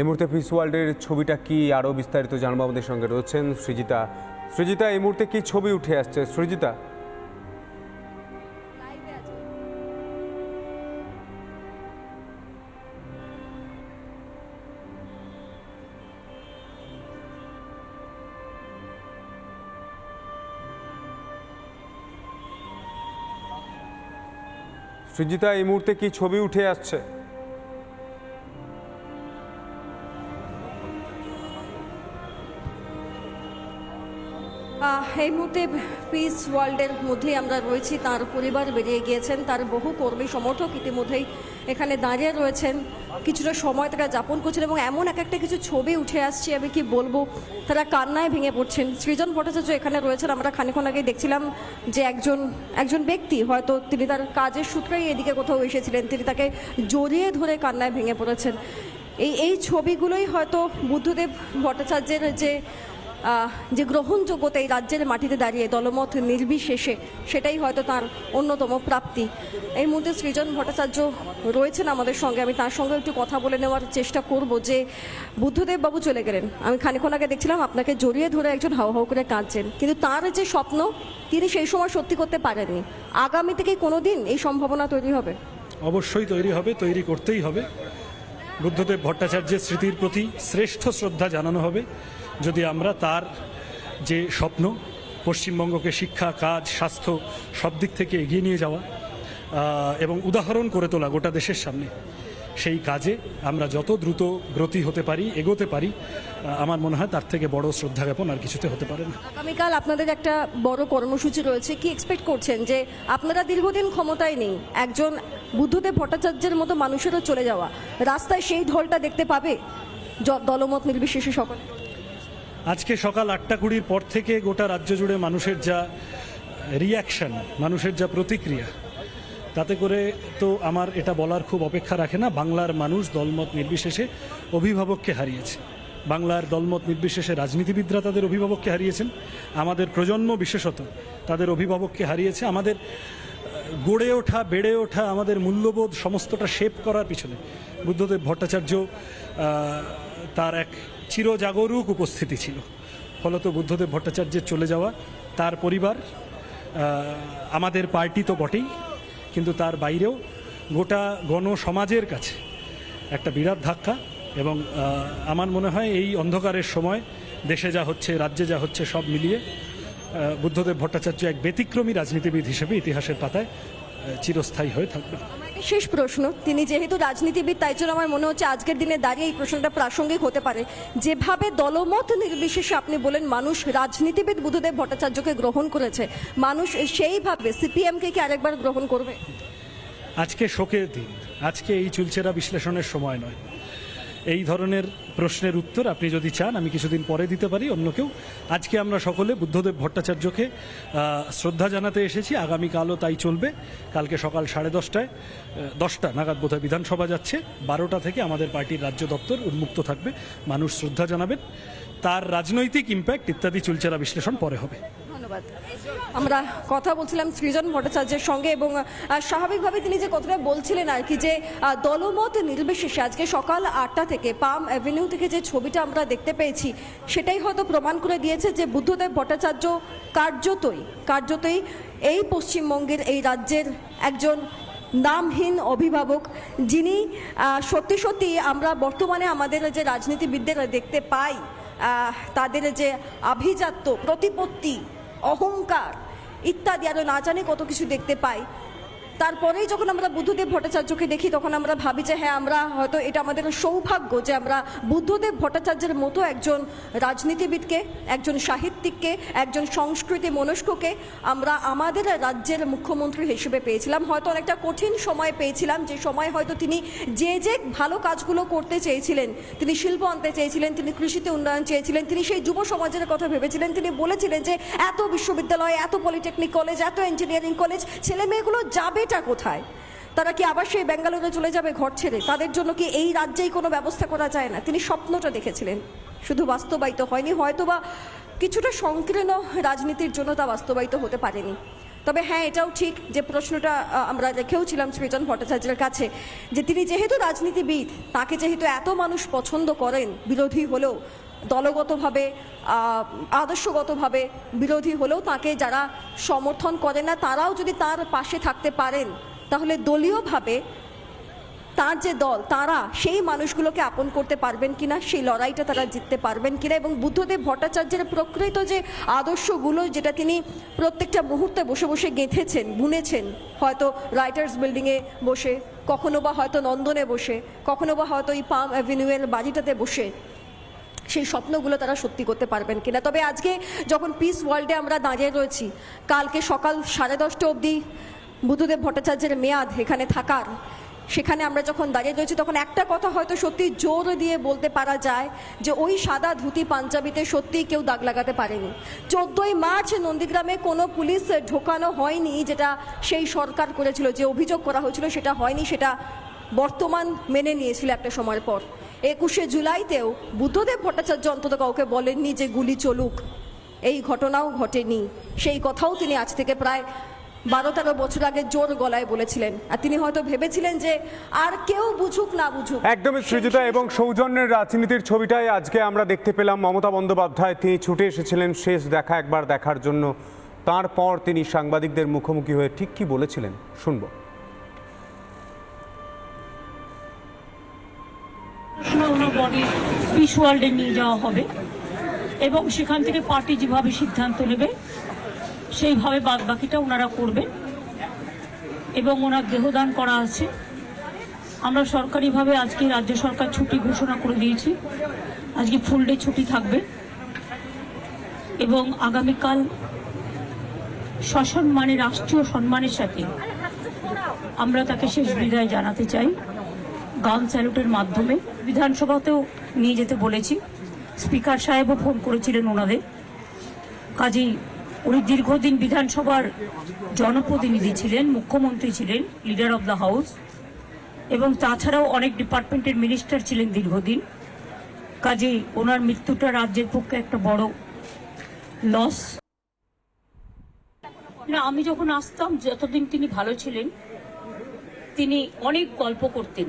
এই মুহূর্তে পিস ওয়ার্ল্ডের ছবিটা কি আরও বিস্তারিত জানব আমাদের সঙ্গে রয়েছেন সৃজিতা। সৃজিতা, এই মুহূর্তে কি ছবি উঠে আসছে? সৃজিতা। সৃজিতা, এই মুহূর্তে কি ছবি উঠে আসছে? এই মুহূর্তে পিস ওয়ার্ল্ডের মধ্যেই আমরা রয়েছি। তার পরিবার বেরিয়ে গিয়েছেন, তার বহু কর্মী সমর্থক ইতিমধ্যেই এখানে দাঁড়িয়ে রয়েছেন। কিছুটা সময় তারা যাপন করছেন এবং এমন এক একটা কিছু ছবি উঠে আসছে, আমি কি বলব? তারা কান্নায় ভেঙে পড়ছেন। সৃজন ভট্টাচার্য এখানে রয়েছেন। আমরা খানিক্ষণ আগে দেখছিলাম যে একজন একজন ব্যক্তি হয়তো তিনি তার কাজের সূত্রেই এদিকে কোথাও এসেছিলেন। তিনি তাকে জড়িয়ে ধরে কান্নায় ভেঙে পড়েছেন। এই এই ছবিগুলোই হয়তো বুদ্ধদেব ভট্টাচার্যের যে যে গ্রহণযোগ্যতা এই রাজ্যের মাটিতে দাঁড়িয়ে, দলমত নির্বিশেষে, সেটাই হয়তো তার অন্যতম প্রাপ্তি। এই মুহূর্তে সৃজন ভট্টাচার্য রয়েছেন আমাদের সঙ্গে। আমি তার সঙ্গে একটু কথা বলে নেওয়ার চেষ্টা করব যে বুদ্ধদেব বাবু চলে গেলেন। আমি খানিক্ষণ আগে দেখছিলাম আপনাকে জড়িয়ে ধরে একজন হাও হাও করে কাঁদছেন। কিন্তু তার যে স্বপ্ন, তিনি সেই সময় সত্যি করতে পারেননি। আগামী থেকে কোনো দিন এই সম্ভাবনা তৈরি হবে? অবশ্যই তৈরি হবে, তৈরি করতেই হবে। বুদ্ধদেব ভট্টাচার্যের স্মৃতির প্রতি শ্রেষ্ঠ শ্রদ্ধা জানানো হবে। যদি আমরা তার যে স্বপ্ন, পশ্চিমবঙ্গকে শিক্ষা, কাজ, স্বাস্থ্য সব দিক থেকে এগিয়ে নিয়ে যাওয়া এবং উদাহরণ করে তোলা গোটা দেশের সামনে, সেই কাজে আমরা যত দ্রুত ব্রতী হতে পারি, এগোতে পারি আমার মনে হয় তার থেকে বড় শ্রদ্ধা জ্ঞাপন আর কিছুতে হতে পারে না। আগামীকাল আপনাদের একটা বড় কর্মসূচি রয়েছে। কি এক্সপেক্ট করছেন যে আপনারা দীর্ঘদিন ক্ষমতায় নেই, একজন বুদ্ধদেব ভট্টাচার্যের মতো মানুষেরও চলে যাওয়া, রাস্তায় সেই ঢলটা দেখতে পাবে দলমত নির্বিশেষে সকলে? আজকে সকাল আটটা কুড়ির পর থেকে গোটা রাজ্য জুড়ে মানুষের যা রিয়াকশন মানুষের যা প্রতিক্রিয়া, তাতে করে তো আমার এটা বলার খুব অপেক্ষা রাখে না, বাংলার মানুষ দলমত নির্বিশেষে অভিভাবককে হারিয়েছে। বাংলার দলমত নির্বিশেষে রাজনীতিবিদরা তাদের অভিভাবককে হারিয়েছেন, আমাদের প্রজন্ম বিশেষত তাদের অভিভাবককে হারিয়েছে, আমাদের গড়ে ওঠা, বেড়ে ওঠা, আমাদের মূল্যবোধ সমস্তটা শেপ করার পিছনে বুদ্ধদেব ভট্টাচার্য তার এক চিরজাগরুক উপস্থিতি ছিল। ফলত বুদ্ধদেব ভট্টাচার্যের চলে যাওয়া, তার পরিবার আমাদের পার্টি তো বটেই, কিন্তু তার বাইরেও গোটা গণ সমাজের কাছে একটা বিরাট ধাক্কা এবং আমার মনে হয় এই অন্ধকারের সময় দেশে যা হচ্ছে, রাজ্যে যা হচ্ছে সব মিলিয়ে বুদ্ধদেব ভট্টাচার্য এক ব্যতিক্রমী রাজনীতিবিদ হিসেবে ইতিহাসের পাতায় চিরস্থায়ী হয়ে থাকবে শেষ প্রশ্ন, তিনি যেহেতু রাজনীতিবিদ, তাই জন্য আমার মনে হচ্ছে আজকের দিনে দাঁড়িয়ে এই প্রশ্নটা প্রাসঙ্গিক হতে পারে। যেভাবে দলমত নির্বিশেষে আপনি বলেন, মানুষ রাজনীতিবিদ বুধদেব ভট্টাচার্যকে গ্রহণ করেছে, মানুষ সেইভাবে সিপিএমকে কি আরেকবার গ্রহণ করবে? আজকে শোকের দিন, আজকে এই চুলচেরা বিশ্লেষণের সময় নয়। এই ধরনের প্রশ্নের উত্তর আপনি যদি চান, আমি কিছুদিন পরে দিতে পারি, অন্য কেউ। আজকে আমরা সকলে বুদ্ধদেব ভট্টাচার্যকে শ্রদ্ধা জানাতে এসেছি। আগামীকালও তাই চলবে। কালকে সকাল সাড়ে দশটায় দশটা নাগাদ বোধহয় বিধানসভা যাচ্ছে। বারোটা থেকে আমাদের পার্টির রাজ্য দপ্তর উন্মুক্ত থাকবে। মানুষ শ্রদ্ধা জানাবেন। তার রাজনৈতিক ইম্প্যাক্ট ইত্যাদি চুলচেরা বিশ্লেষণ পরে হবে। ধন্যবাদ। আমরা কথা বলছিলাম সৃজন ভট্টাচার্যের সঙ্গে এবং স্বাভাবিকভাবে তিনি যে কথাটা বলছিলেন আর কি যে দলমত নির্বিশেষে আজকে সকাল আটটা থেকে পাম অ্যাভিনিউ থেকে যে ছবিটা আমরা দেখতে পেয়েছি, সেটাই হয়তো প্রমাণ করে দিয়েছে যে বুদ্ধদেব ভট্টাচার্য কার্যতই কার্যতই এই পশ্চিমবঙ্গের, এই রাজ্যের একজন নামহীন অভিভাবক যিনি সত্যি সত্যি আমরা বর্তমানে আমাদের যে রাজনীতিবিদদের দেখতে পাই তাদের যে আভিজাত্য প্রতিপত্তি অহংকার ইত্যাদি আরও না জানে কত কিছু দেখতে পাই। তারপরেই যখন আমরা বুদ্ধদেব ভট্টাচার্যকে দেখি, তখন আমরা ভাবি যে হ্যাঁ আমরা হয়তো এটা আমাদের সৌভাগ্য যে আমরা বুদ্ধদেব ভট্টাচার্যের মতো একজন রাজনীতিবিদকে, একজন সাহিত্যিককে, একজন সংস্কৃতি মনস্ককে আমরা আমাদের রাজ্যের মুখ্যমন্ত্রী হিসেবে পেয়েছিলাম। হয়তো অনেকটা কঠিন সময় পেয়েছিলাম, যে সময় হয়তো তিনি যে যে ভালো কাজগুলো করতে চেয়েছিলেন, তিনি শিল্প আনতে চেয়েছিলেন, তিনি কৃষিতে উন্নয়ন চেয়েছিলেন, তিনি সেই যুব সমাজের কথা ভেবেছিলেন, তিনি বলেছিলেন যে, এত বিশ্ববিদ্যালয়, এত পলিটেকনিক কলেজ, এত ইঞ্জিনিয়ারিং কলেজ ছেলে মেয়েগুলো যাবেটা কোথায়? তারা কি আবার সেই ব্যাঙ্গালোরে চলে যাবে ঘর ছেড়ে? তাদের জন্য কি এই রাজ্যেই কোনো ব্যবস্থা করা যায় না? তিনি স্বপ্নটা দেখেছিলেন। শুধু বাস্তবায়িত হয়নি, হয়তোবা কিছুটা সংকীর্ণ রাজনীতির জন্য তা বাস্তবায়িত হতে পারেনি। তবে হ্যাঁ এটাও ঠিক যে প্রশ্নটা আমরা রেখেও ছিলাম সৃজন ভট্টাচার্যের কাছে, যে তিনি যেহেতু রাজনীতিবিদ, তাকে যেহেতু এত মানুষ পছন্দ করেন, বিরোধী হলেও দলগতভাবে আদর্শগতভাবে বিরোধী হলেও তাকে যারা সমর্থন করে না, তারাও যদি তার পাশে থাকতে পারেন, তাহলে দলীয়ভাবে তার যে দল, তারা সেই মানুষগুলোকে আপন করতে পারবেন কিনা, সেই লড়াইটা তারা জিততে পারবেন কিনা এবং বুদ্ধদেব ভট্টাচার্যের প্রকৃত যে আদর্শগুলো, যেটা তিনি প্রত্যেকটা মুহূর্তে বসে বসে গেঁথেছেন, বুনেছেন, হয়তো রাইটার্স বিল্ডিংয়ে বসে, কখনো বা হয়তো নন্দনে বসে, কখনো বা হয়তো এই পাম অ্যাভিনিউয়ের বাড়িটাতে বসে সেই স্বপ্নগুলো তারা সত্যি করতে পারবেন কিনা। তবে আজকে যখন পিস ওয়ার্ল্ডে আমরা দাঁড়িয়ে রয়েছি, কালকে সকাল সাড়ে দশটা অবধি বুদ্ধদেব ভট্টাচার্যের মেয়াদ এখানে থাকার, সেখানে আমরা যখন দাঁড়িয়ে রয়েছি, তখন একটা কথা হয়তো সত্যি জোর দিয়ে বলতে পারা যায় যে ওই সাদা ধুতি পাঞ্জাবিতে সত্যিই কেউ দাগ লাগাতে পারেনি। চোদ্দই মার্চ নন্দীগ্রামে কোনো পুলিশ ঢোকানো হয়নি যেটা সেই সরকার করেছিল, যে অভিযোগ করা হয়েছিল সেটা হয়নি, সেটা বর্তমান মেনে নিয়েছিল একটা সময়ের পর। একুশে জুলাইতেও বুদ্ধদেব ভট্টাচার্য অন্তত কাউকে বলেননি যে গুলি চলুক। এই ঘটনাও ঘটেনি। সেই কথাও তিনি আজ থেকে প্রায় বারো তেরো বছর আগে জোর গলায় বলেছিলেন। আর তিনি হয়তো ভেবেছিলেন যে আর কেউ বুঝুক না বুঝুক। একদমই সৃজিতা এবং সৌজন্যের রাজনীতির ছবিটাই আজকে আমরা দেখতে পেলাম। মমতা বন্দ্যোপাধ্যায় তিনি ছুটে এসেছিলেন শেষ দেখা একবার দেখার জন্য। তারপর তিনি সাংবাদিকদের মুখোমুখি হয়ে ঠিক কি বলেছিলেন শুনব। বডি পিস ওয়ার্ল্ডে নিয়ে যাওয়া হবে। এবং সেখান থেকে পার্টি যেভাবে সিদ্ধান্ত নেবে, সেইভাবে বাদ বাকিটা ওনারা করবেন। এবং ওনার দেহদান করা আছে। আমরা সরকারিভাবে আজকে রাজ্য সরকার ছুটি ঘোষণা করে দিয়েছি। আজকে ফুল ডে ছুটি থাকবে। এবং আগামীকাল সসম্মানে, রাষ্ট্রীয় সম্মানের সাথে আমরা তাকে শেষ বিদায় জানাতে চাই। গান স্যালুটের মাধ্যমে। বিধানসভাতেও নিয়ে যেতে বলেছি। স্পিকার সাহেবও ফোন করেছিলেন ওনাদের কাজেই উনি দীর্ঘদিন বিধানসভার জনপ্রতিনিধি ছিলেন, মুখ্যমন্ত্রী ছিলেন, লিডার অব দ্য হাউস, এবং তাছাড়াও অনেক ডিপার্টমেন্টের মিনিস্টার ছিলেন দীর্ঘদিন। কাজেই ওনার মৃত্যুটা রাজ্যের পক্ষে একটা বড় লস না, আমি যখন আসতাম, যতদিন তিনি ভালো ছিলেন, তিনি অনেক গল্প করতেন।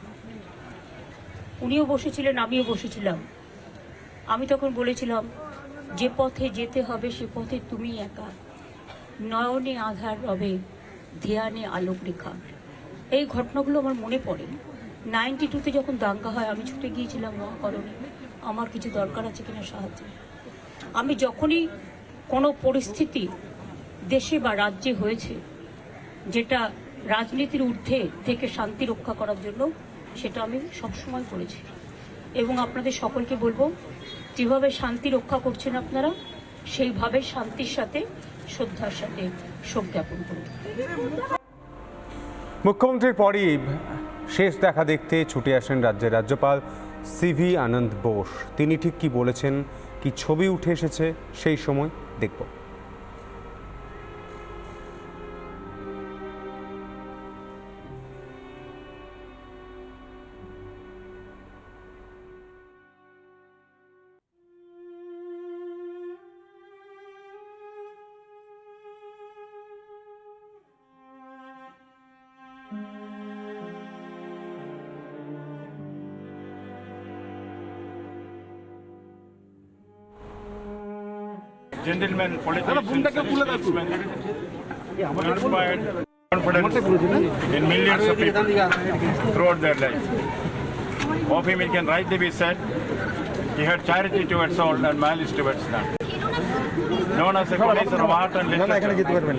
উনিও বসেছিলেন, আমিও বসেছিলাম। আমি তখন বলেছিলাম, যে পথে যেতে হবে, সে পথে তুমি একা। নয়নে আধার রবে, ধ্যানে আলোক রেখা। এই ঘটনাগুলো আমার মনে পড়ে। নাইনটি টুতে যখন দাঙ্গা হয়, আমি ছুটে গিয়েছিলাম মহাকরণে। আমার কিছু দরকার আছে কিনা সাহায্য আমি যখনই কোনো পরিস্থিতি দেশে বা রাজ্যে হয়েছে, যেটা রাজনীতির ঊর্ধ্বে থেকে শান্তি রক্ষা করার জন্য সেটা আমি সবসময় করেছি। এবং আপনাদের সকলকে বলব, যেভাবে শান্তি রক্ষা করছেন আপনারা, সেইভাবে শান্তির সাথে, শ্রদ্ধার সাথে শোক জ্ঞাপন করুন। মুখ্যমন্ত্রীর পরই শেষ দেখা দেখতে ছুটে আসেন রাজ্যের রাজ্যপাল সিভি আনন্দ বোস। তিনি ঠিক কি বলেছেন, কি ছবি উঠে এসেছে, সেই সময় দেখব। Gentlemen, politicians, and statesmen, who inspired confidence in millions of people throughout their lives. Of him, it can rightly be said, he had charity towards all and malice towards none. Known as a professor of art and literature,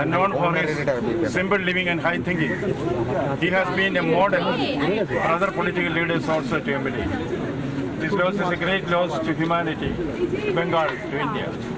and known for his simple living and high thinking, he has been a model. For other political leaders also to emulate. This loss is a great loss to humanity, to Bengal, to India.